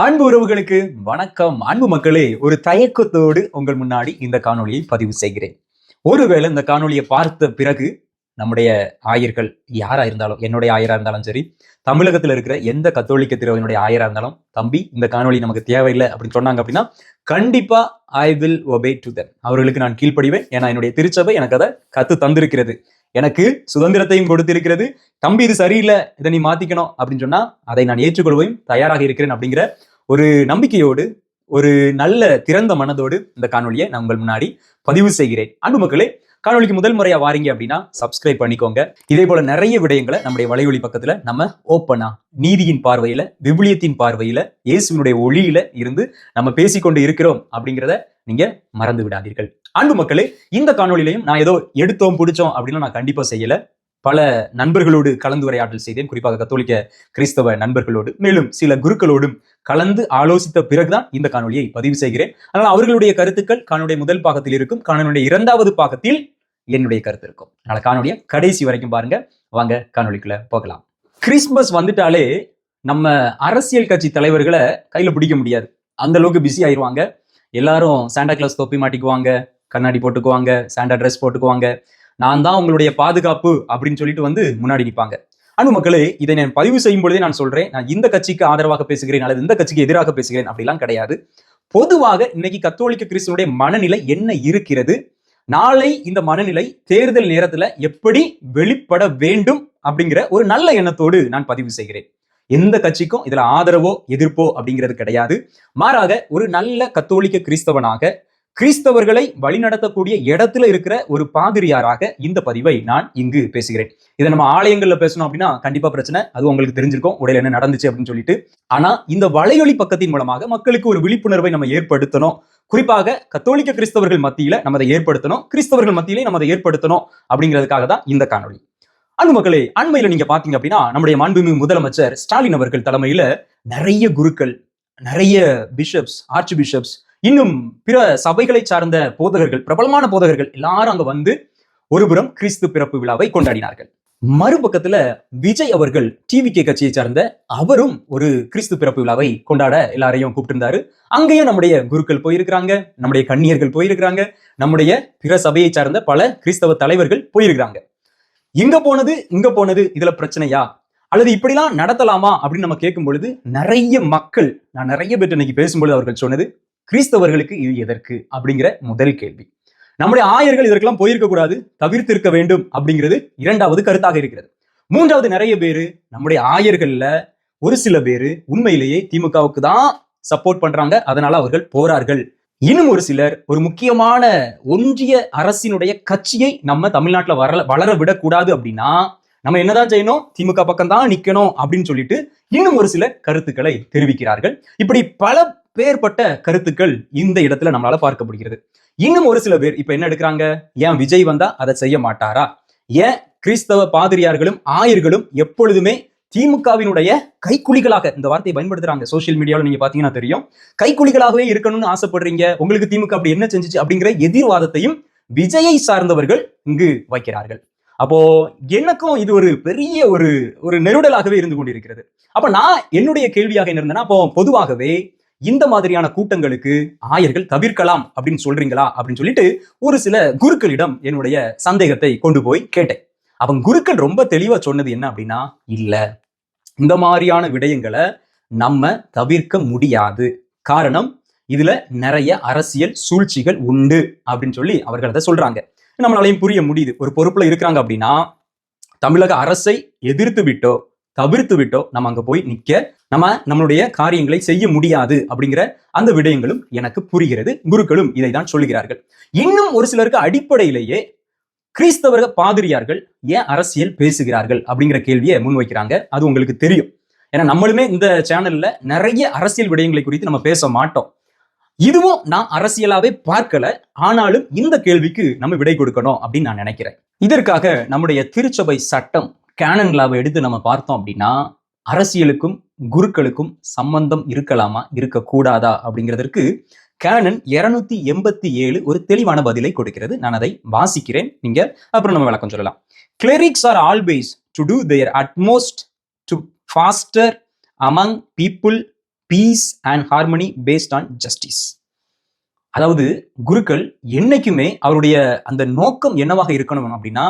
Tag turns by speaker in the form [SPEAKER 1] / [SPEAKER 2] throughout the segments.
[SPEAKER 1] அன்பு உறவுகளுக்கு வணக்கம். அன்பு மக்களே ஒரு தயக்கத்தோடு உங்கள் முன்னாடி இந்த காணொலியை பதிவு செய்கிறேன். ஒருவேளை இந்த காணொலியை பார்த்த பிறகு நம்முடைய ஆயர்கள் யாரா இருந்தாலும் என்னுடைய ஆயரா இருந்தாலும் சரி தமிழகத்தில் இருக்கிற எந்த கத்தோலிக்க திருவினுடைய ஆயரா இருந்தாலும் தம்பி இந்த காணொலி நமக்கு தேவையில்லை அப்படின்னு சொன்னாங்க அப்படின்னா கண்டிப்பா ஐ வில் ஒபே டு தன் அவர்களுக்கு நான் கீழ்ப்படிவேன். ஏன்னா என்னுடைய திருச்சபை எனக்கு அதை கத்து தந்திருக்கிறது. எனக்கு சுதந்திரத்தையும் கொடுத்திருக்கிறது. தம்பி இது சரியில்லை. இதை நீ மாத்திக்கணும் அப்படின்னு சொன்னா அதை நான் ஏற்றுக்கொள்வையும் தயாராக இருக்கிறேன் அப்படிங்கிற ஒரு நம்பிக்கையோடு ஒரு நல்ல திறந்த மனதோடு இந்த காணொலியை நான் உங்கள் முன்னாடி பதிவு செய்கிறேன். அன்பு மக்களே காணொலிக்கு முதல் முறையா வாரீங்க அப்படின்னா சப்ஸ்கிரைப் பண்ணிக்கோங்க. இதே போல நிறைய விடயங்களை நம்முடைய வலையொலி பக்கத்துல நம்ம ஓப்பனா நீதியின் பார்வையில விபுலியத்தின் பார்வையில இயேசுவினுடைய ஒளியில இருந்து நம்ம பேசிக்கொண்டு இருக்கிறோம் அப்படிங்கிறத நீங்க மறந்து விடாதீர்கள். அன்பு மக்களே இந்த காணொலியிலையும் நான் ஏதோ எடுத்தோம் பிடிச்சோம் அப்படின்னு நான் கண்டிப்பா செய்யல. பல நண்பர்களோடு கலந்துரையாடல் செய்தேன். குறிப்பாக கத்தோலிக்க கிறிஸ்தவ நண்பர்களோடு மேலும் சில குருக்களோடும் கலந்து ஆலோசித்த பிறகுதான் இந்த காணொலியை பதிவு செய்கிறேன். அதனால் அவர்களுடைய கருத்துக்கள் காணொலிய முதல் பாகத்தில் இருக்கும் காணொலியுடைய இரண்டாவது பாகத்தில் என்னுடைய கருத்து இருக்கும். அதனால காணொலிய கடைசி வரைக்கும் பாருங்க. வாங்க காணொலிக்குள்ள போகலாம். கிறிஸ்மஸ் வந்துட்டாலே நம்ம அரசியல் கட்சி தலைவர்களை கையில பிடிக்க முடியாது. அந்த அளவுக்கு பிஸி ஆயிருவாங்க. எல்லாரும் சாண்டா கிளாஸ் தொப்பி மாட்டிக்குவாங்க கண்ணாடி போட்டுக்குவாங்க சாண்டா ட்ரெஸ் போட்டுக்குவாங்க. நான் தான் உங்களுடைய பாதுகாப்பு அப்படின்னு சொல்லிட்டு வந்து முன்னாடி நிற்பாங்க அனு மக்களே இதை நான் பதிவு செய்யும் பொழுதே நான் சொல்றேன். நான் இந்த கட்சிக்கு ஆதரவாக பேசுகிறேன் அல்லது இந்த கட்சிக்கு எதிராக பேசுகிறேன் அப்படிலாம் கிடையாது. பொதுவாக இன்னைக்கு கத்தோலிக்க கிறிஸ்தனுடைய மனநிலை என்ன இருக்கிறது? நாளை இந்த மனநிலை தேர்தல் நேரத்துல எப்படி வெளிப்பட வேண்டும் அப்படிங்கிற ஒரு நல்ல எண்ணத்தோடு நான் பதிவு செய்கிறேன். எந்த கட்சிக்கும் இதுல ஆதரவோ எதிர்ப்போ அப்படிங்கிறது கிடையாது. மாறாக ஒரு நல்ல கத்தோலிக்க கிறிஸ்தவனாக கிறிஸ்தவர்களை வழிநடத்தக்கூடிய இடத்துல இருக்கிற ஒரு பாதிரியாராக இந்த பதிவை நான் இங்கு பேசுகிறேன். இதை நம்ம ஆலயங்கள்ல பேசணும் அப்படின்னா கண்டிப்பா பிரச்சனை. அது உங்களுக்கு தெரிஞ்சிருக்கும். உடையில என்ன நடந்துச்சு அப்படின்னு சொல்லிட்டு. ஆனா இந்த வலையொலி பக்கத்தின் மூலமாக மக்களுக்கு ஒரு விழிப்புணர்வை நம்ம ஏற்படுத்தணும். குறிப்பாக கத்தோலிக்க கிறிஸ்தவர்கள் மத்தியில நம்ம அதை ஏற்படுத்தணும். கிறிஸ்தவர்கள் மத்தியிலே நம்ம அதை ஏற்படுத்தணும் அப்படிங்கிறதுக்காக தான் இந்த காணொலி அன்பு மக்களே அண்மையில நீங்க பாத்தீங்க அப்படின்னா நம்முடைய மாண்புமிகு முதலமைச்சர் ஸ்டாலின் அவர்கள் தலைமையில நிறைய குருக்கள் நிறைய பிஷப்ஸ் ஆர்ச் பிஷப்ஸ் இன்னும் பிற சபைகளை சார்ந்த போதகர்கள் பிரபலமான போதகர்கள் எல்லாரும் அங்க வந்து ஒருபுறம் கிறிஸ்து பிறப்பு விழாவை கொண்டாடினார்கள். மறுபக்கத்துல விஜய் அவர்கள் டிவி கே கட்சியை சார்ந்த அவரும் ஒரு கிறிஸ்து பிறப்பு விழாவை கொண்டாட எல்லாரையும் கூப்பிட்டிருந்தாரு. அங்கேயும் நம்முடைய குருக்கள் போயிருக்கிறாங்க நம்முடைய கண்ணியர்கள் போயிருக்கிறாங்க நம்முடைய பிற சபையை சார்ந்த பல கிறிஸ்தவ தலைவர்கள் போயிருக்கிறாங்க. இங்க போனது இங்க போனது இதுல பிரச்சனையா? அல்லது இப்படிலாம் நடத்தலாமா? அப்படின்னு நம்ம கேட்கும் பொழுது நிறைய மக்கள் நான் நிறைய பேர் இன்னைக்கு பேசும்பொழுது அவர்கள் சொன்னது கிறிஸ்தவர்களுக்கு இது எதற்கு அப்படிங்கிற முதல் கேள்வி. நம்முடைய ஆயர்கள் இதற்கெல்லாம் போயிருக்க கூடாது தவிர்த்து இருக்க வேண்டும் அப்படிங்கிறது இரண்டாவது கருத்தாக இருக்கிறது. மூன்றாவது நிறைய பேரு நம்முடைய ஆயர்கள்ல ஒரு சில பேரு உண்மையிலேயே திமுகவுக்கு தான் சப்போர்ட் பண்றாங்க அதனால அவர்கள் போறார்கள் இன்னும் ஒரு சிலர் ஒரு முக்கியமான ஒன்றிய அரசினுடைய கட்சியை நம்ம தமிழ்நாட்டில் வர வளர விடக்கூடாது அப்படின்னா நம்ம என்னதான் செய்யணும்? திமுக பக்கம் தான் நிக்கணும் அப்படின்னு சொல்லிட்டு இன்னும் ஒரு சில கருத்துக்களை தெரிவிக்கிறார்கள். இப்படி பல பேர்பட்ட கருத்துக்கள் இந்த இடத்துல நம்மளால பார்க்க முடிகிறது. இன்னும் ஒரு சில பேர் இப்ப என்ன எடுக்கிறாங்க? ஏன் விஜய் வந்தா அதை செய்ய மாட்டாரா? ஏன் கிறிஸ்தவ பாதிரியார்களும் ஆயர்களும் எப்பொழுதுமே திமுகவினுடைய கைக்குலிகளாக இந்த வார்த்தையை பயன்படுத்துறாங்க சோசியல் மீடியாவில் நீங்க பாத்தீங்கன்னா தெரியும். கைக்குலிகளாகவே இருக்கணும்னு ஆசைப்படுறீங்க. உங்களுக்கு திமுக அப்படி என்ன செஞ்சுச்சு அப்படிங்கிற எதிர்வாதத்தையும் விஜயை சார்ந்தவர்கள் இங்கு வைக்கிறார்கள். அப்போ எனக்கும் இது ஒரு பெரிய ஒரு ஒரு நெருடலாகவே இருந்து கொண்டிருக்கிறது. அப்ப நான் என்னுடைய கேள்வியாக என்ன இருந்தேன்னா அப்போ பொதுவாகவே இந்த மாதிரியான கூட்டங்களுக்கு ஆயர்கள் தவிர்க்கலாம் அப்படின்னு சொல்றீங்களா அப்படின்னு சொல்லிட்டு ஒரு சில குருக்களிடம் என்னுடைய சந்தேகத்தை கொண்டு போய் கேட்டேன். அவங்க குருக்கள் ரொம்ப தெளிவா சொன்னது என்ன அப்படின்னா இல்ல இந்த மாதிரியான விடயங்களை நம்ம தவிர்க்க முடியாது. காரணம் இதுல நிறைய அரசியல் சூழ்ச்சிகள் உண்டு அப்படின்னு சொல்லி அவர்கள் அதை சொல்றாங்க. நம்மளாலையும் புரிய முடியுது. ஒரு பொறுப்புல இருக்கிறாங்க அப்படின்னா தமிழக அரசை எதிர்த்து விட்டோ தவிர்த்து விட்டோ நம்ம அங்க போய் நிக்க நம்ம நம்மளுடைய காரியங்களை செய்ய முடியாது அப்படிங்கிற அந்த விடயங்களும் எனக்கு புரிகிறது குருக்களும் இதை தான் சொல்லுகிறார்கள். இன்னும் ஒரு சிலருக்கு அடிப்படையிலேயே கிறிஸ்தவர்க பாதிரியார்கள் ஏன் அரசியல் பேசுகிறார்கள் அப்படிங்கிற கேள்வியை முன்வைக்கிறாங்க. அது உங்களுக்கு தெரியும். ஏன்னா நம்மளுமே இந்த சேனல்ல நிறைய அரசியல் விடயங்களை குறித்து நம்ம பேச மாட்டோம். இதுவும் நான் அரசியலாவே பார்க்கல ஆனாலும் இந்த கேள்விக்கு நம்ம விடை கொடுக்கணும் அப்படின்னு நான் நினைக்கிறேன். இதற்காக நம்முடைய திருச்சபை சட்டம் கேனன் லாவை எடுத்து நம்ம பார்த்தோம் அப்படின்னா அரசியலுக்கும் குருக்களுக்கும் சம்பந்தம் இருக்கலாமா? இருக்கக்கூடாதா? அப்படிங்கிறதற்கு கேனன் இருநூத்தி எண்பத்தி ஏழு ஒரு தெளிவான பதிலை கொடுக்கிறது. நான் அதை வாசிக்கிறேன். நீங்க அப்புறம் நம்ம விளக்கம் சொல்லலாம். Clerics are always to do their utmost to foster among people peace and harmony based on justice அதாவது குருக்கள் என்னைக்குமே அவருடைய அந்த நோக்கம் என்னவாக இருக்கணும் அப்படின்னா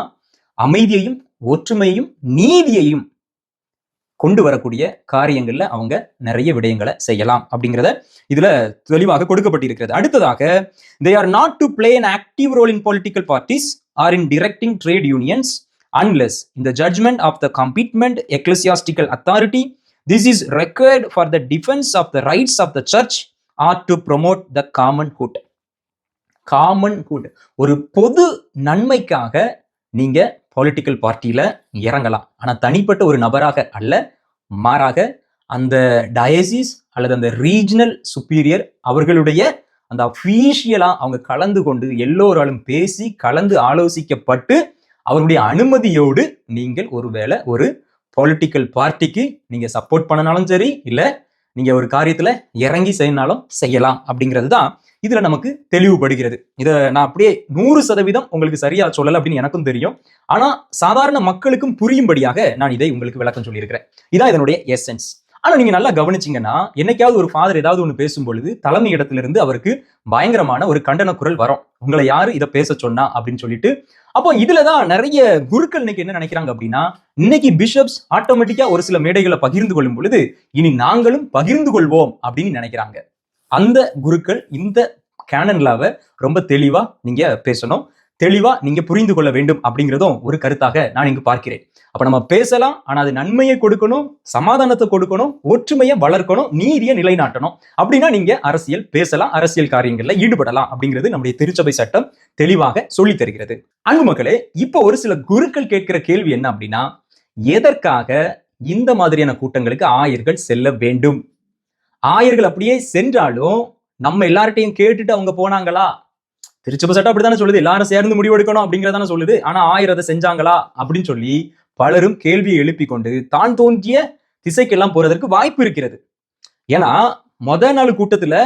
[SPEAKER 1] அமைதியையும் ஒற்றுமையும் நீதியையும் கொண்டு வரக்கூடிய காரியங்களில் அவங்க நிறைய விடயங்களை செய்யலாம் அப்படிங்கிறத இதில் தெளிவாக கொடுக்கப்பட்டிருக்கிறது அடுத்ததாக they are not to play an active role in political parties or in directing trade unions unless இந்த judgment of the competent ecclesiastical authority this is required for the defence of the rights of the church or to promote the common hood common good ஒரு பொது நன்மைக்காக நீங்கள் political பார்ட்டியில இறங்கலாம். ஆனால் தனிப்பட்ட ஒரு நபராக அல்ல மாறாக அந்த டயசிஸ் அல்லது அந்த ரீஜனல் சுப்பீரியர் அவர்களுடைய அந்த அஃபீஷியலாக அவங்க கலந்து கொண்டு எல்லோராலும் பேசி கலந்து ஆலோசிக்கப்பட்டு அவருடைய அனுமதியோடு நீங்கள் ஒருவேளை ஒரு பொலிட்டிக்கல் பார்ட்டிக்கு நீங்கள் சப்போர்ட் பண்ணனாலும் சரி இல்லை நீங்க ஒரு காரியத்துல இறங்கி செய்யினாலும் செய்யலாம் அப்படிங்கிறது தான் இதுல நமக்கு தெளிவுபடுகிறது. இதை நான் அப்படியே நூறு சதவீதம் உங்களுக்கு சரியா சொல்லலை அப்படின்னு எனக்கும் தெரியும். ஆனா சாதாரண மக்களுக்கும் புரியும்படியாக நான் இதை உங்களுக்கு விளக்கம் சொல்லியிருக்கிறேன். இதான் இதனுடைய எசன்ஸ் ஆனா நீங்க நல்லா கவனிச்சீங்கன்னா என்னைக்காவது ஒரு ஃபாதர் ஏதாவது ஒன்று பேசும் பொழுது தலைமை இடத்திலிருந்து அவருக்கு பயங்கரமான ஒரு கண்டன குரல் வரும். உங்களை யாரு இதை பேச சொன்னா அப்படின்னு சொல்லிட்டு. அப்போ இதுலதான் நிறைய குருக்கள் இன்னைக்கு என்ன நினைக்கிறாங்க அப்படின்னா இன்னைக்கு பிஷப்ஸ் ஆட்டோமேட்டிக்கா ஒரு சில மேடைகளை பகிர்ந்து கொள்ளும் பொழுது இனி நாங்களும் பகிர்ந்து கொள்வோம் அப்படின்னு நினைக்கிறாங்க. அந்த குருக்கள் இந்த கேனன்லாவை ரொம்ப தெளிவா நீங்க பேசணும். தெளிவா நீங்க புரிந்து கொள்ள வேண்டும் அப்படிங்கிறதும் ஒரு கருத்தாக நான் இங்கு பார்க்கிறேன். அப்ப நம்ம பேசலாம் ஆனா அது நன்மையை கொடுக்கணும் சமாதானத்தை கொடுக்கணும் ஒற்றுமையை வளர்க்கணும் நீதியை நிலைநாட்டணும். அப்படின்னா நீங்க அரசியல் பேசலாம் அரசியல் காரியங்கள்ல ஈடுபடலாம் அப்படிங்கிறது நம்முடைய திருச்சபை சட்டம் தெளிவாக சொல்லி தருகிறது. அன்பு மக்களே இப்போ ஒரு சில குருக்கள் கேட்கிற கேள்வி என்ன அப்படின்னா எதற்காக இந்த மாதிரியான கூட்டங்களுக்கு ஆயர்கள் செல்ல வேண்டும்? ஆயர்கள் அப்படியே சென்றாலும் நம்ம எல்லார்ட்டையும் கேட்டுட்டு அவங்க போனாங்களா? திருச்சபை சட்டம் அப்படித்தானே சொல்லுது? எல்லாரும் சேர்ந்து முடிவெடுக்கணும் அப்படிங்கறதானே சொல்லுது. ஆனா ஆயிரம் அதை செஞ்சாங்களா? அப்படின்னு சொல்லி பலரும் கேள்வியை எழுப்பி கொண்டு தான் தோன்றிய திசைக்கெல்லாம் போறதற்கு வாய்ப்பு இருக்கிறது. ஏன்னா முத நாள் கூட்டத்துல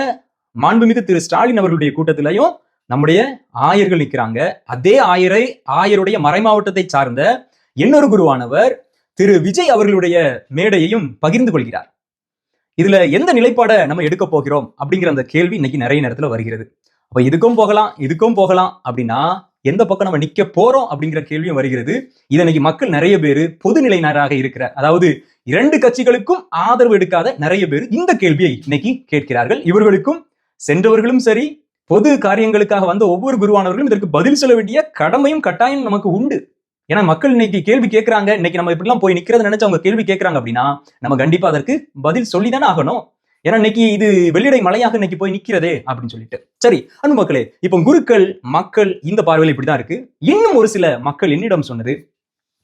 [SPEAKER 1] மாண்புமிகு திரு ஸ்டாலின் அவர்களுடைய கூட்டத்திலையும் நம்முடைய ஆயர்கள் நிற்கிறாங்க அதே ஆயரை ஆயருடைய மறைமாவட்டத்தை சார்ந்த இன்னொரு குருவானவர் திரு விஜய் அவர்களுடைய மேடையையும் பகிர்ந்து கொள்கிறார். இதுல எந்த நிலைப்பாடை நம்ம எடுக்க போகிறோம் அப்படிங்கிற அந்த கேள்வி இன்னைக்கு நிறைய நேரத்துல வருகிறது. அப்ப இதுக்கும் போகலாம் இதுக்கும் போகலாம் அப்படின்னா எந்த பக்கம் நம்ம நிக்க போறோம் அப்படிங்கிற கேள்வியும் வருகிறது. இதனைக்கு மக்கள் நிறைய பேர் பொதுநிலையினராக இருக்கிற அதாவது இரண்டு கட்சிகளுக்கும் ஆதரவு எடுக்காத நிறைய பேர் இந்த கேள்வியை இன்னைக்கு கேட்கிறார்கள். இவர்களுக்கும் சென்றவர்களும் சரி பொது காரியங்களுக்காக வந்த ஒவ்வொரு குருவானவர்களும் இதற்கு பதில் சொல்ல வேண்டிய கடமையும் கட்டாயம் நமக்கு உண்டு. ஏன்னா மக்கள் இன்னைக்கு கேள்வி கேட்கறாங்க இன்னைக்கு நம்ம இப்படிலாம் போய் நிக்கிறத நினைச்சு அவங்க கேள்வி கேட்கறாங்க அப்படின்னா நம்ம கண்டிப்பா அதற்கு பதில் சொல்லிதானே ஆகணும். ஏன்னா இன்னைக்கு இது வெள்ளிடை மலையாக இன்னைக்கு போய் நிக்கிறதே அப்படின்னு சொல்லிட்டு. சரி அன்பு மக்களே இப்போ குருக்கள் மக்கள் இந்த பார்வையில் இப்படிதான் இருக்கு. இன்னும் ஒரு சில மக்கள் என்னிடம் சொன்னது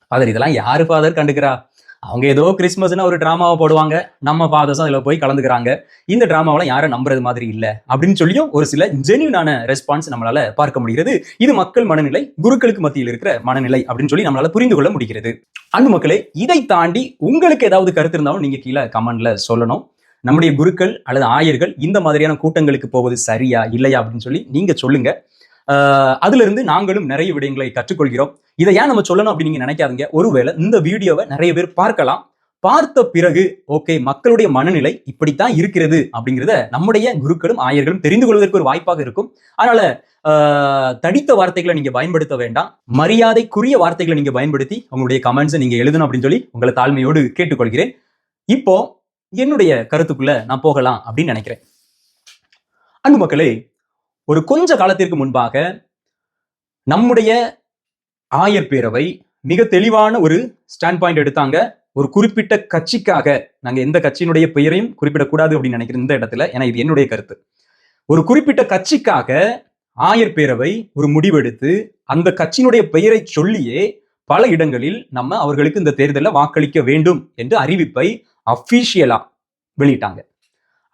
[SPEAKER 1] ஃபாதர் இதெல்லாம் யாரு ஃபாதர் கண்டுக்கிறா? அவங்க ஏதோ கிறிஸ்மஸ்னா ஒரு டிராமாவை போடுவாங்க. நம்ம ஃபாதர்ஸும் அதில் போய் கலந்துக்கிறாங்க. இந்த டிராமாவெல்லாம் யாரும் நம்புறது மாதிரி இல்லை. அப்படின்னு சொல்லியும் ஒரு சில ஜென்யூனான ரெஸ்பான்ஸ் நம்மளால பார்க்க முடிகிறது. இது மக்கள் மனநிலை குருக்களுக்கு மத்தியில் இருக்கிற மனநிலை அப்படின்னு சொல்லி நம்மளால புரிந்து கொள்ள முடிகிறது. அன்பு மக்களே இதை தாண்டி உங்களுக்கு ஏதாவது கருத்து இருந்தாலும் நீங்க கீழே கமெண்ட்ல சொல்லணும். நம்முடைய குருக்கள் அல்லது ஆயர்கள் இந்த மாதிரியான கூட்டங்களுக்கு போவது சரியா இல்லையா அப்படின்னு சொல்லி நீங்க சொல்லுங்க. ஆஹ் அதுல இருந்து நாங்களும் நிறைய விடயங்களை கற்றுக்கொள்கிறோம். இதை ஏன் நம்ம சொல்லணும் அப்படின்னு நீங்க நினைக்காதீங்க. ஒருவேளை இந்த வீடியோவை நிறைய பேர் பார்க்கலாம். பார்த்த பிறகு ஓகே மக்களுடைய மனநிலை இப்படித்தான் இருக்கிறது அப்படிங்கிறத நம்முடைய குருக்களும் ஆயர்களும் தெரிந்து கொள்வதற்கு ஒரு வாய்ப்பாக இருக்கும். அதனால ஆஹ் தடித்த வார்த்தைகளை நீங்க பயன்படுத்த வேண்டாம். மரியாதைக்குரிய வார்த்தைகளை நீங்க பயன்படுத்தி உங்களுடைய கமெண்ட்ஸை நீங்க எழுதணும் அப்படின்னு சொல்லி உங்களை தாழ்மையோடு கேட்டுக்கொள்கிறேன். இப்போ என்னுடைய கருத்துக்குள்ள நான் போகலாம் அப்படின்னு நினைக்கிறேன். அன்பு மக்களே ஒரு கொஞ்ச காலத்திற்கு முன்பாக நம்முடைய ஆயர் பேரவை மிக தெளிவான ஒரு ஸ்டாண்ட் பாயிண்ட் எடுத்தாங்க. ஒரு குறிப்பிட்ட கட்சிக்காக நாங்க எந்த கட்சியினுடைய பெயரையும் குறிப்பிடக்கூடாது அப்படின்னு நினைக்கிறேன் இந்த இடத்துல ஏன்னா இது என்னுடைய கருத்து. ஒரு குறிப்பிட்ட கட்சிக்காக ஆயர் பேரவை ஒரு முடிவெடுத்து அந்த கட்சியினுடைய பெயரை சொல்லியே பல இடங்களில் நம்ம அவர்களுக்கு இந்த தேர்தலில் வாக்களிக்க வேண்டும் என்று அறிவிப்பை அஃபீஷியலா வெளியிட்டாங்க.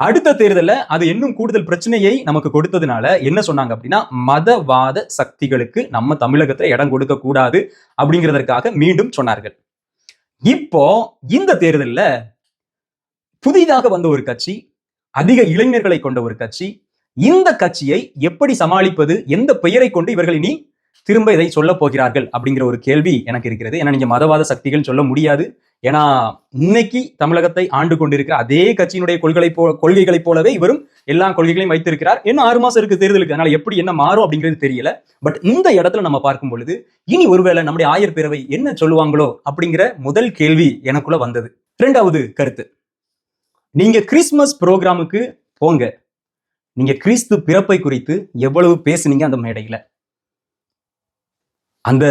[SPEAKER 1] அடுத்த தேர்தலில் அது இன்னும் கூடுதல் பிரச்சனையை நமக்கு கொடுத்ததுனால என்ன சொன்னாங்க அப்படின்னா மதவாத சக்திகளுக்கு நம்ம தமிழகத்துல இடம் கொடுக்க கூடாது அப்படிங்கிறதற்காக மீண்டும் சொன்னார்கள். இப்போ இந்த தேர்தல்ல புதிதாக வந்த ஒரு கட்சி அதிக இளைஞர்களை கொண்ட ஒரு கட்சி இந்த கட்சியை எப்படி சமாளிப்பது எந்த பெயரை கொண்டு இவர்கள் இனி திரும்ப இதை சொல்ல போகிறார்கள் அப்படிங்கிற ஒரு கேள்வி எனக்கு இருக்கிறது. ஏன்னா நீங்க மதவாத சக்திகள் சொல்ல முடியாது. ஏன்னா இன்னைக்கு தமிழகத்தை ஆண்டு கொண்டிருக்கிற அதே கட்சியினுடைய கொள்கை போ கொள்கைகளைப் போலவே இவரும் எல்லா கொள்கைகளையும் வைத்திருக்கிறார். இன்னும் ஆறு மாசம் இருக்கு தேர்தலுக்கு. அதனால எப்படி என்ன மாறும் அப்படிங்கிறது தெரியல. பட் இந்த இடத்துல நம்ம பார்க்கும் பொழுது இனி ஒருவேளை நம்முடைய ஆயர் பேரவை என்ன சொல்லுவாங்களோ அப்படிங்கிற முதல் கேள்வி எனக்குள்ள வந்தது. இரண்டாவது கருத்து. நீங்க கிறிஸ்மஸ் ப்ரோக்ராமுக்கு போங்க. நீங்க கிறிஸ்து பிறப்பை குறித்து எவ்வளவு பேசுனீங்க அந்த மேடையில? அந்த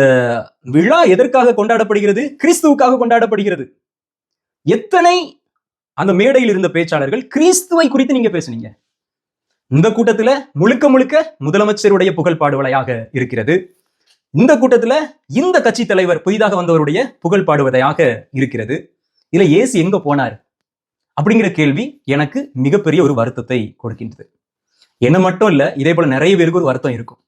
[SPEAKER 1] விழா எதற்காக கொண்டாடப்படுகிறது? கிறிஸ்துவுக்காக கொண்டாடப்படுகிறது. எத்தனை அந்த மேடையில் இருந்த பேச்சாளர்கள் கிறிஸ்துவை குறித்து நீங்க பேசுனீங்க? இந்த கூட்டத்துல முழுக்க முழுக்க முதலமைச்சருடைய புகழ் பாடுவதையாக இருக்கிறது. இந்த கூட்டத்துல இந்த கட்சி தலைவர் புதிதாக வந்தவருடைய புகழ் பாடுவதையாக இருக்கிறது. இதுல ஏசு எங்க போனார்? அப்படிங்கிற கேள்வி எனக்கு மிகப்பெரிய ஒரு வருத்தத்தை கொடுக்கின்றது. என்ன மட்டும் இல்ல இதே போல நிறைய பேருக்கு ஒரு வருத்தம் இருக்கும்.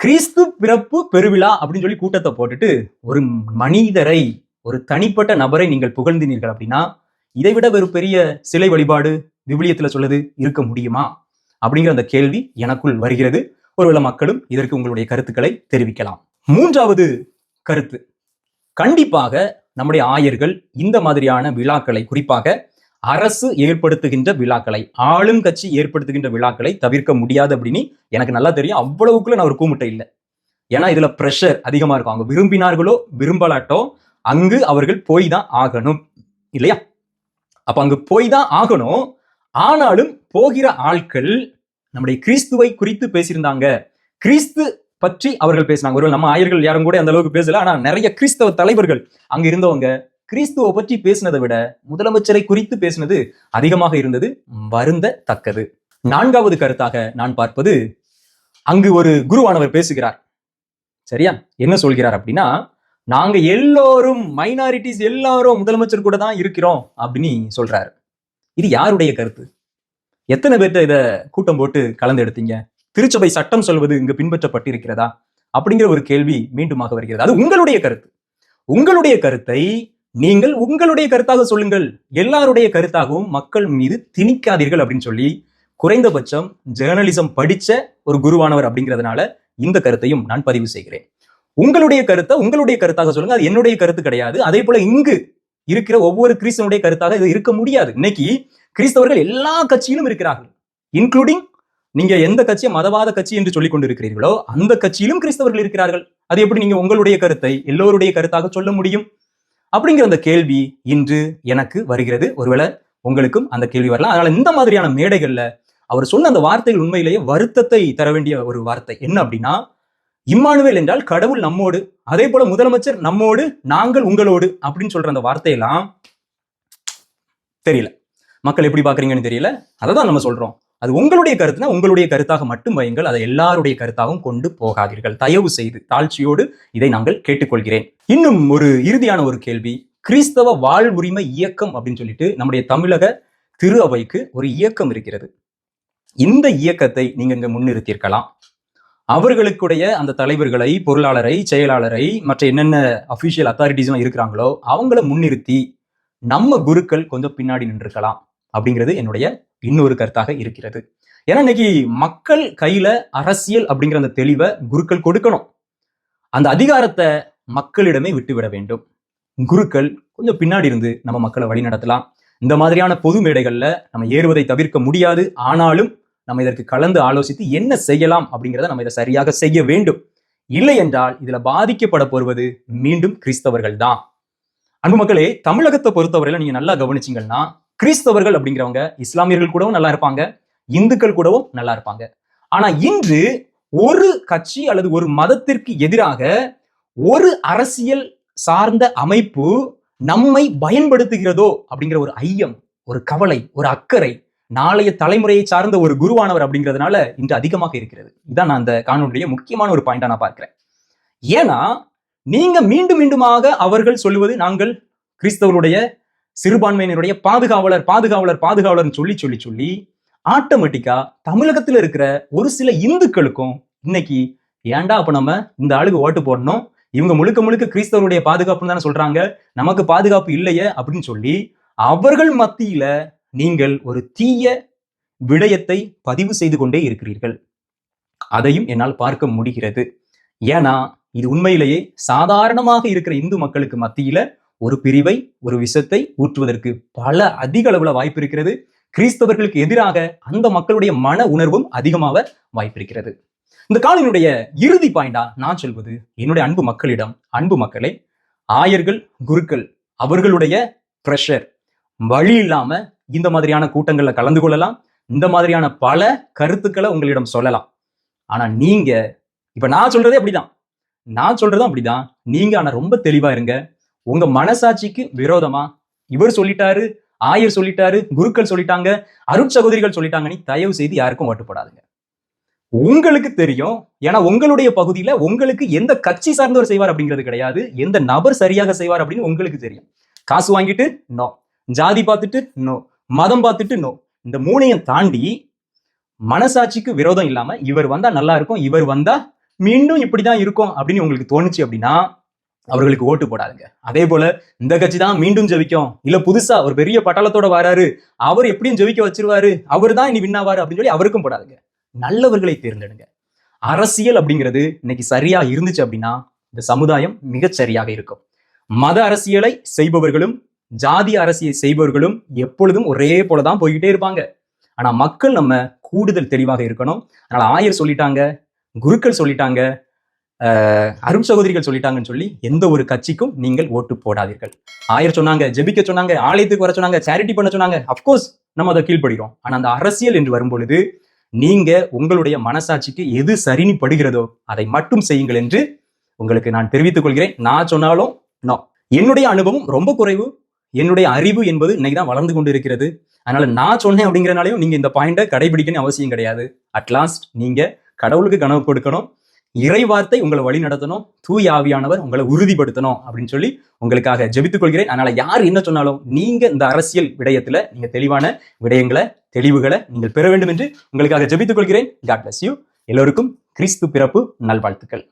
[SPEAKER 1] கிறிஸ்து பிறப்பு பெருவிழா அப்படின்னு சொல்லி கூட்டத்தை போட்டுட்டு ஒரு மனிதரை ஒரு தனிப்பட்ட நபரை நீங்கள் புகழ்ந்தினீர்கள் அப்படின்னா இதை விட ஒரு பெரிய சிலை வழிபாடு விவிலியத்துல சொல்லுது இருக்க முடியுமா? அப்படிங்கிற அந்த கேள்வி எனக்குள் வருகிறது. ஒருவேளை மக்களும் இதற்கு உங்களுடைய கருத்துக்களை தெரிவிக்கலாம். மூன்றாவது கருத்து. கண்டிப்பாக நம்முடைய ஆயர்கள் இந்த மாதிரியான விழாக்களை குறிப்பாக அரசு ஏற்படுத்துகின்ற விழாக்களை ஆளும் கட்சி ஏற்படுத்துகின்ற விழாக்களை தவிர்க்க முடியாது அப்படின்னு எனக்கு நல்லா தெரியும். அவ்வளவுக்குள்ள நான் ஒரு கூமுட்டை இல்லை. ஏன்னா இதுல ப்ரெஷர் அதிகமா இருக்கும். அவங்க விரும்பினார்களோ விரும்பலாட்டோ அங்கு அவர்கள் போய் தான் ஆகணும். இல்லையா? அப்ப அங்கு போய் தான் ஆகணும். ஆனாலும் போகிற ஆட்கள் நம்முடைய கிறிஸ்துவை குறித்து பேசியிருந்தாங்க. கிறிஸ்து பற்றி அவர்கள் பேசினாங்க. ஒருவேளை நம்ம ஆயர்கள் யாரும் கூட அந்த அளவுக்கு பேசல. ஆனா நிறைய கிறிஸ்தவ தலைவர்கள் அங்க இருந்தவங்க கிறிஸ்துவை பற்றி பேசினதை விட முதலமைச்சரை குறித்து பேசினது அதிகமாக இருந்தது வருந்த தக்கது நான்காவது கருத்தாக நான் பார்ப்பது அங்கு ஒரு குருவானவர் பேசுகிறார். சரியா? என்ன சொல்கிறார் அப்படின்னா நாங்க எல்லோரும் மைனாரிட்டிஸ் எல்லாரும் முதலமைச்சர் கூட தான் இருக்கிறோம் அப்படின்னு சொல்றாரு. இது யாருடைய கருத்து? எத்தனை பேர்த்த இதை கூட்டம் போட்டு கலந்து எடுத்தீங்க? திருச்சபை சட்டம் சொல்வது இங்கு பின்பற்றப்பட்டிருக்கிறதா? அப்படிங்கிற ஒரு கேள்வி மீண்டுமாக வருகிறது. அது உங்களுடைய கருத்து. உங்களுடைய கருத்தை நீங்கள் உங்களுடைய கருத்தாக சொல்லுங்கள். எல்லாருடைய கருத்தாகவும் மக்கள் மீது திணிக்காதீர்கள் அப்படின்னு சொல்லி குறைந்தபட்சம் ஜேர்னலிசம் படிச்ச ஒரு குருவானவர் அப்படிங்கிறதுனால இந்த கருத்தையும் நான் பதிவு செய்கிறேன். உங்களுடைய கருத்தை உங்களுடைய கருத்தாக சொல்லுங்க. அது என்னுடைய கருத்து கிடையாது. அதே போல இங்கு இருக்கிற ஒவ்வொரு கிறிஸ்தவனுடைய கருத்தாக இது இருக்க முடியாது. இன்னைக்கு கிறிஸ்தவர்கள் எல்லா கட்சியிலும் இருக்கிறார்கள். இன்க்ளூடிங் நீங்க எந்த கட்சியை மதவாத கட்சி என்று சொல்லிக் கொண்டிருக்கிறீர்களோ அந்த கட்சியிலும் கிறிஸ்தவர்கள் இருக்கிறார்கள். அது எப்படி நீங்க உங்களுடைய கருத்தை எல்லோருடைய கருத்தாக சொல்ல முடியும்? அப்படிங்கிற அந்த கேள்வி இன்று எனக்கு வருகிறது. ஒருவேளை உங்களுக்கும் அந்த கேள்வி வரலாம். அதனால இந்த மாதிரியான மேடைகள்ல அவர் சொன்ன அந்த வார்த்தைகள் உண்மையிலேயே வருத்தத்தை தர வேண்டிய ஒரு வார்த்தை. என்ன அப்படின்னா இம்மானுவேல் என்றால் கடவுள் நம்மோடு அதே போல முதலமைச்சர் நம்மோடு நாங்கள் உங்களோடு அப்படின்னு சொல்ற அந்த வார்த்தையெல்லாம் தெரியல. மக்கள் எப்படி பாக்குறீங்கன்னு தெரியல. அதை தான் நம்ம சொல்றோம். அது உங்களுடைய கருத்துனா உங்களுடைய கருத்தாக மட்டும் வையுங்கள். அதை எல்லாருடைய கருத்தாகவும் கொண்டு போகாதீர்கள். தயவு செய்து தாழ்ச்சியோடு இதை நாங்கள் கேட்டுக்கொள்கிறேன். இன்னும் ஒரு இறுதியான ஒரு கேள்வி. கிறிஸ்தவ வாழ்வுரிமை இயக்கம் அப்படின்னு சொல்லிட்டு நம்முடைய தமிழக திரு அவைக்கு ஒரு இயக்கம் இருக்கிறது. இந்த இயக்கத்தை நீங்க இங்க முன்னிறுத்தியிருக்கலாம். அவர்களுக்குடைய அந்த தலைவர்களை பொருளாளரை செயலாளரை மற்ற என்னென்ன அபிஷியல் அத்தாரிட்டிஸ்லாம் இருக்கிறாங்களோ அவங்கள முன்னிறுத்தி நம்ம குருக்கள் கொஞ்சம் பின்னாடி நின்றுக்கலாம் அப்படிங்கிறது என்னுடைய இன்னொரு கருத்தாக இருக்கிறது. ஏன்னா இன்னைக்கு மக்கள் கையில அரசியல் அப்படிங்கிற அந்த தெளிவை குருக்கள் கொடுக்கணும். அந்த அதிகாரத்தை மக்களிடமே விட்டுவிட வேண்டும். குருக்கள் கொஞ்சம் பின்னாடி இருந்து நம்ம மக்களை வழி நடத்தலாம். இந்த மாதிரியான பொது மேடைகள்ல நம்ம ஏறுவதை தவிர்க்க முடியாது. ஆனாலும் நம்ம இதற்கு கலந்து ஆலோசித்து என்ன செய்யலாம் அப்படிங்கிறத நம்ம இதை சரியாக செய்ய வேண்டும். இல்லை என்றால் இதுல பாதிக்கப்பட போவது மீண்டும் கிறிஸ்தவர்கள் தான் அன்பு மக்களே தமிழகத்தை பொறுத்தவரையில நீங்க நல்லா கவனிச்சீங்கன்னா கிறிஸ்தவர்கள் அப்படிங்கிறவங்க இஸ்லாமியர்கள் கூடவும் நல்லா இருப்பாங்க இந்துக்கள் கூடவும் நல்லா இருப்பாங்க. ஆனா இன்று ஒரு கட்சி அல்லது ஒரு மதத்திற்கு எதிராக ஒரு அரசியல் சார்ந்த அமைப்பு நம்மை பயன்படுத்துகிறதோ அப்படிங்கிற ஒரு ஐயம் ஒரு கவலை ஒரு அக்கறை நாளைய தலைமுறையை சார்ந்த ஒரு குருவானவர் அப்படிங்கிறதுனால இன்று அதிகமாக இருக்கிறது. இதான் நான் அந்த காணொலியுடைய முக்கியமான ஒரு பாயிண்டா நான் பார்க்கிறேன். ஏன்னா நீங்க மீண்டும் மீண்டுமாக அவர்கள் சொல்லுவது நாங்கள் கிறிஸ்தவருடைய சிறுபான்மையினருடைய பாதுகாவலர் பாதுகாவலர் பாதுகாவலர்னு சொல்லி சொல்லி சொல்லி ஆட்டோமேட்டிக்கா தமிழகத்துல இருக்கிற ஒரு சில இந்துக்களுக்கும் இன்னைக்கு ஏன்டா அப்ப நம்ம இந்த ஆளுக்கு ஓட்டு போடணும்? இவங்க முழுக்க முழுக்க கிறிஸ்தவருடைய பாதுகாப்புன்னு தானே சொல்றாங்க. நமக்கு பாதுகாப்பு இல்லையே அப்படின்னு சொல்லி அவர்கள் மத்தியில நீங்கள் ஒரு தீய விடயத்தை பதிவு செய்து கொண்டே இருக்கிறீர்கள். அதையும் என்னால் பார்க்க முடிகிறது. ஏன்னா இது உண்மையிலேயே சாதாரணமாக இருக்கிற இந்து மக்களுக்கு மத்தியில ஒரு பிரிவை ஒரு விஷத்தை ஊற்றுவதற்கு பல அதிக அளவுல வாய்ப்பு இருக்கிறது. கிறிஸ்தவர்களுக்கு எதிராக அந்த மக்களுடைய மன உணர்வும் அதிகமாக வாய்ப்பு இருக்கிறது இந்த காலினுடைய இறுதி பாயிண்டா நான் சொல்வது என்னுடைய அன்பு மக்களிடம் அன்பு மக்களை ஆயர்கள் குருக்கள் அவர்களுடைய ப்ரெஷர் வழி இல்லாம இந்த மாதிரியான கூட்டங்கள்ல கலந்து கொள்ளலாம். இந்த மாதிரியான பல கருத்துக்களை உங்களிடம் சொல்லலாம். ஆனா நீங்க இப்ப நான் சொல்றதே அப்படிதான். நான் சொல்றதும் அப்படிதான். நீங்க ஆனா ரொம்ப தெளிவா இருங்க. உங்க மனசாட்சிக்கு விரோதமா? இவர் சொல்லிட்டாரு ஆயர் சொல்லிட்டாரு குருக்கள் சொல்லிட்டாங்க அருட்சகோதரிகள் சொல்லிட்டாங்கன்னு தயவு செய்து யாருக்கும் ஓட்டுப்படாதுங்க உங்களுக்கு தெரியும் ஏன்னா உங்களுடைய பகுதியில உங்களுக்கு எந்த கட்சி சார்ந்தவர் செய்வார் அப்படிங்கிறது கிடையாது எந்த நபர் சரியாக செய்வார் அப்படின்னு உங்களுக்கு தெரியும். காசு வாங்கிட்டு நோ ஜாதி பார்த்துட்டு நோ மதம் பார்த்துட்டு நோ இந்த மூணையும் தாண்டி மனசாட்சிக்கு விரோதம் இல்லாம இவர் வந்தா நல்லா இருக்கும் இவர் வந்தா மீண்டும் இப்படிதான் இருக்கும் அப்படின்னு உங்களுக்கு தோணுச்சு அப்படின்னா அவர்களுக்கு ஓட்டு போடாதுங்க. அதே போல இந்த கட்சி தான் மீண்டும் ஜெபிக்கும் இல்ல புதுசா ஒரு பெரிய பட்டாளத்தோட வராரு. அவர் எப்படியும் ஜெபிக்க வச்சிருவாரு. அவர் தான் இனி வின்னாவாரு அப்படின்னு சொல்லி அவருக்கும் போடாதுங்க. நல்லவர்களை தேர்ந்தெடுங்க. அரசியல் அப்படிங்கிறது இன்னைக்கு சரியா இருந்துச்சு அப்படின்னா இந்த சமுதாயம் மிகச் சரியாக இருக்கும். மத அரசியலை செய்பவர்களும் ஜாதி அரசியலை செய்பவர்களும் எப்பொழுதும் ஒரே போலதான் போய்கிட்டே இருப்பாங்க. ஆனா மக்கள் நம்ம கூடுதல் தெளிவாக இருக்கணும். அதனால ஆயர் சொல்லிட்டாங்க குருக்கள் சொல்லிட்டாங்க அருண் சகோதரிகள் சொல்லிட்டாங்கன்னு சொல்லி எந்த ஒரு கட்சிக்கும் நீங்கள் ஓட்டு போடாதீர்கள். ஆயர் சொன்னாங்க ஜெபிக்க சொன்னாங்க ஆலயத்துக்கு வர சொன்னாங்க சேரிட்டி பண்ண சொன்னாங்க. அப்கோர்ஸ் நம்ம அதை கீழ்ப்படுகிறோம். ஆனா அந்த அரசியல் என்று வரும்பொழுது நீங்க உங்களுடைய மனசாட்சிக்கு எது சரினி படுகிறதோ அதை மட்டும் செய்யுங்கள் என்று உங்களுக்கு நான் தெரிவித்துக் கொள்கிறேன். நான் சொன்னாலும் நோ என்னுடைய அனுபவம் ரொம்ப குறைவு. என்னுடைய அறிவு என்பது இன்னைக்கு தான் வளர்ந்து கொண்டு இருக்கிறது அதனால நான் சொன்னேன் அப்படிங்கிறனாலையும் நீங்க இந்த பாயிண்டை கடைபிடிக்கணும் அவசியம் கிடையாது. அட்லாஸ்ட் நீங்க கடவுளுக்கு கனவு கொடுக்கணும். இறை வார்த்தை உங்களை வழி நடத்தணும். தூய் ஆவியானவர் உங்களை உறுதிப்படுத்தணும் அப்படின்னு சொல்லி உங்களுக்காக ஜெபித்துக் கொள்கிறேன். அதனால யார் என்ன சொன்னாலும் நீங்க இந்த அரசியல் விடயத்துல நீங்க தெளிவான விடயங்களை தெளிவுகளை நீங்கள் பெற வேண்டும் என்று உங்களுக்காக ஜெபித்துக் கொள்கிறேன். காட் பிளஸ் யூ எல்லோருக்கும் கிறிஸ்து பிறப்பு நல்வாழ்த்துக்கள்.